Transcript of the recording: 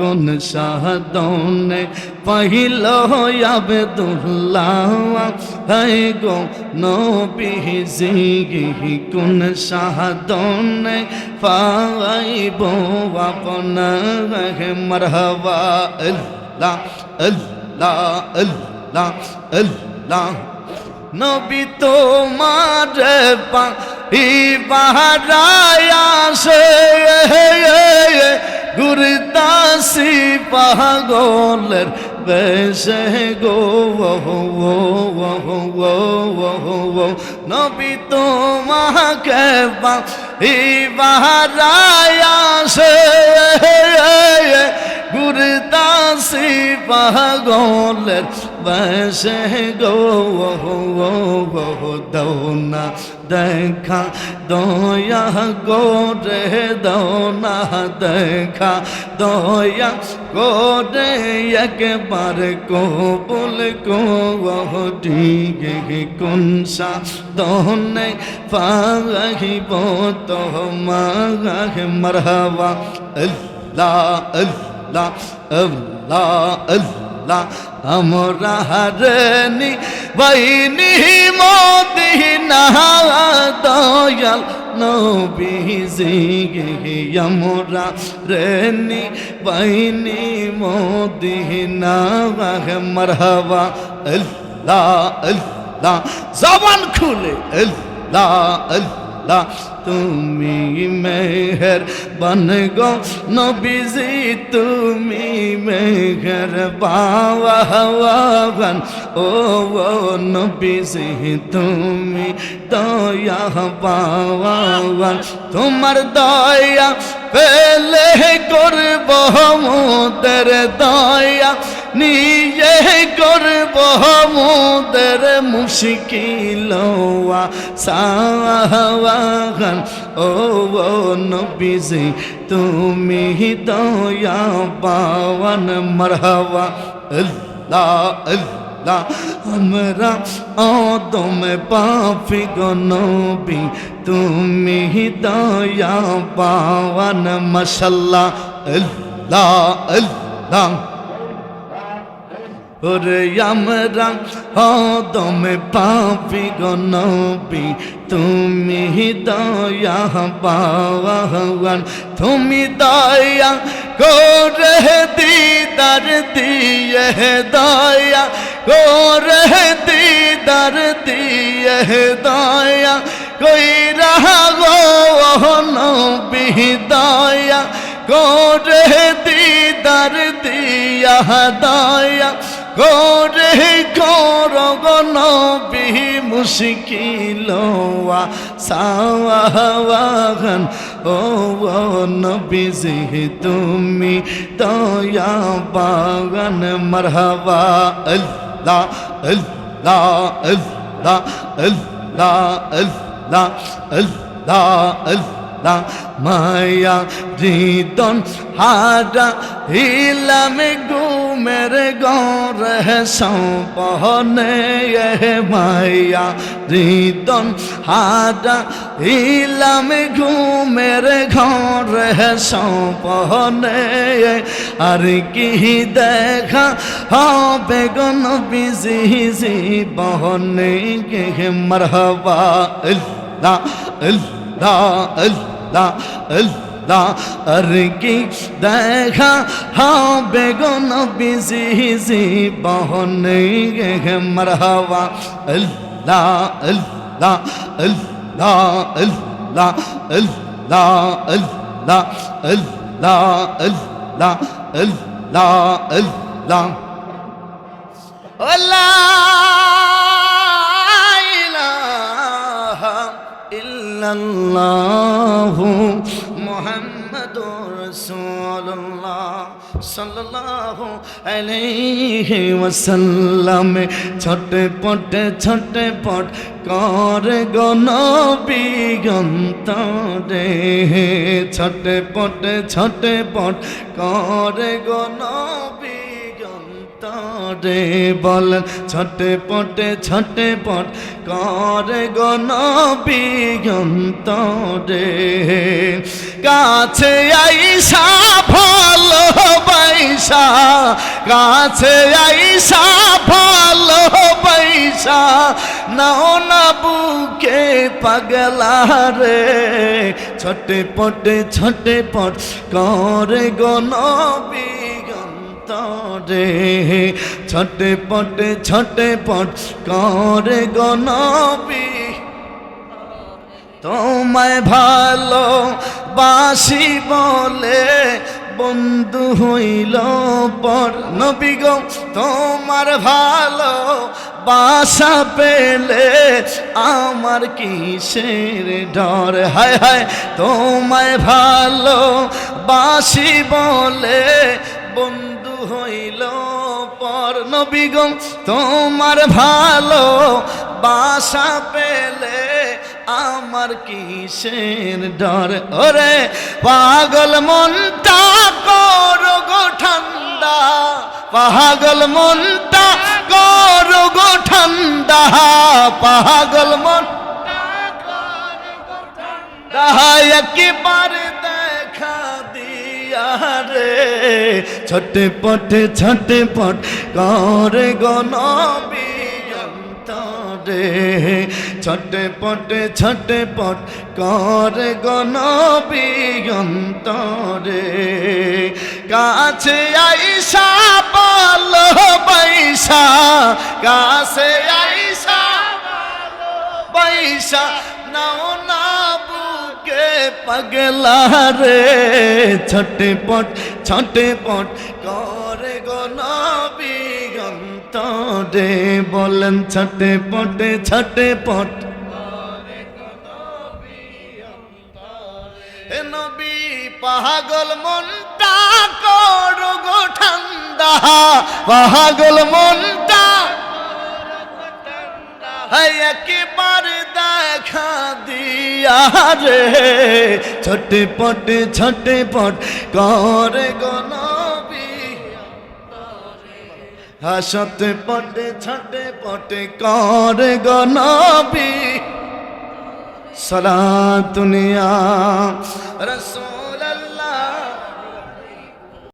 কোন সাহাদনে পাহিল হবে দুল্লাহ হাই গো নবী জিগি কোন সাহাদনে পাইব আপনার মরহবা? আল্লাহ আল্লাহ আল্লাহ আল্লাহ। নবী তোমার পাহারায় আসে। পাগলের বেশে গো নবী তোমাকে বাহারায়াসে গুরদাসি পাগলের बस गो, वो वो दौना देखा। दो यह गोरे दौना देखा। दो या गोरे एक बार को बुल को वह ठीक कौन सा दोने पागही बो तो माह मरहवा। अल्लाह अल्लाह अल्लाह अल्लाह। আল্লাহ আমরা হারনি, বাইনি মদিনা, দয়াল নবীজি, আমরা রেনি বাইনি মদিনা মারহাবা, আল্লাহ আল্লাহ, জবান খুলে, আল্লাহ আল্লাহ। তুমি মেহর বন গো নবীজি, তুমি মেহর বাওয়ান ও নবীজি, তুমি দয়া পাওয়ান তোমার দয়া পেলে করব মুদের দয়া। নিয়ে করব মুদের মুশকিল ও ও নবীজি, তুমি দয়া পাওয়ান মরহবা। আল্লাহ আল্লাহ, আমরা অদম পাপি গনবি তুমি দয়া পাওয়ান মশাল্লাহ। আল্লাহ আল্লাহ। ওরে আমরা হদমে পাপি গনবি তুমি দয়া পাওয়ান তুমি দয়া করে দিদার দিয়ে দয়া করে দিদার দিয়ে দয়া কই রাহা গো নবী দয়া করে দিদার দিয়া দয়া করে করগনবি মুশকিল সাওয়াগান ও নবীজি তুমি দয়া বাগান মরহবা আল্লাহ আল্লাহ আল্লাহ আল্লাহ আল্লাহ আল্লাহ আল্লাহ, মায়া হৃদন হারা হিলাম मेरे गौर सौपने यह माया रीदन हादा हिलम घूमेरे घर सौपने আর কি দেখা হবে গন বিজি বহনে গে মরহবা আল্লাহ আল্লাহ আল্লাহ আল্লাহ আর কি দেখা হবে গন বিজি বহনে গে মরহবা আল্লাহ আল্লাহ আল্লাহ আল্লাহ আল্লাহ আল্লাহ আল্লাহ আল্লাহ আল্লাহ আল্লাহ ইল্লাল্লাহু মুহাম্মাদুর রাসূলুল্লাহ সাল্লাল্লাহু আলাইহি ওয়াসাল্লাম ছটপট ছটপট কর গনবি গন্তরে ছটপট ছটপট কর গনবি তরে বল ছটে পটে, ছটে পট করে গনবি তরে কাছে আইসা ভালো বাই কাছে আইসা ভালো পয়সা নাও না বুকে পাগলা রে। ছটে পটে, ছটে পট করে গনবি রে ছটে পটে, ছটে পট করে গনবি তোমায় ভালো বাসি বলে বন্ধু হইল পর নবী গো, তোমার ভালো বাসা পেলে আমার কিসের ডর? হায় হায়, তোমায় ভালো বাসি বলে বন্ধু হইল পর নবী গো, তোমার ভালো বাসা পেলে আমার কিসের ডর? ওরে পাগল মনটা করো গো ঠান্ডা। পাগল মনটা করো গো ঠান্ডা। পাগল মন একবার দেখা দিয়া রে। ছটে পটে, ছটে পট করে গনবি রে ছটে পটে, ছটে পট করে গনবি কাছে আইসা পালো পয়সা, কাছে আইসা পয়সা, নাও না বুকে পাগলা রে। ছটে পট ছটে পট করে রে বলেন ছটে পটে, ছটে পট। নবী পাগল মনটা করো গো ঠান্ডা, পাগল মনটা একবার দেখা দিয়া রে। ছোটে পটে, ছোটে পট করে গনবি হাসতে পটে ছটে পটে কর গনবি সলা দুনিয়া রসূল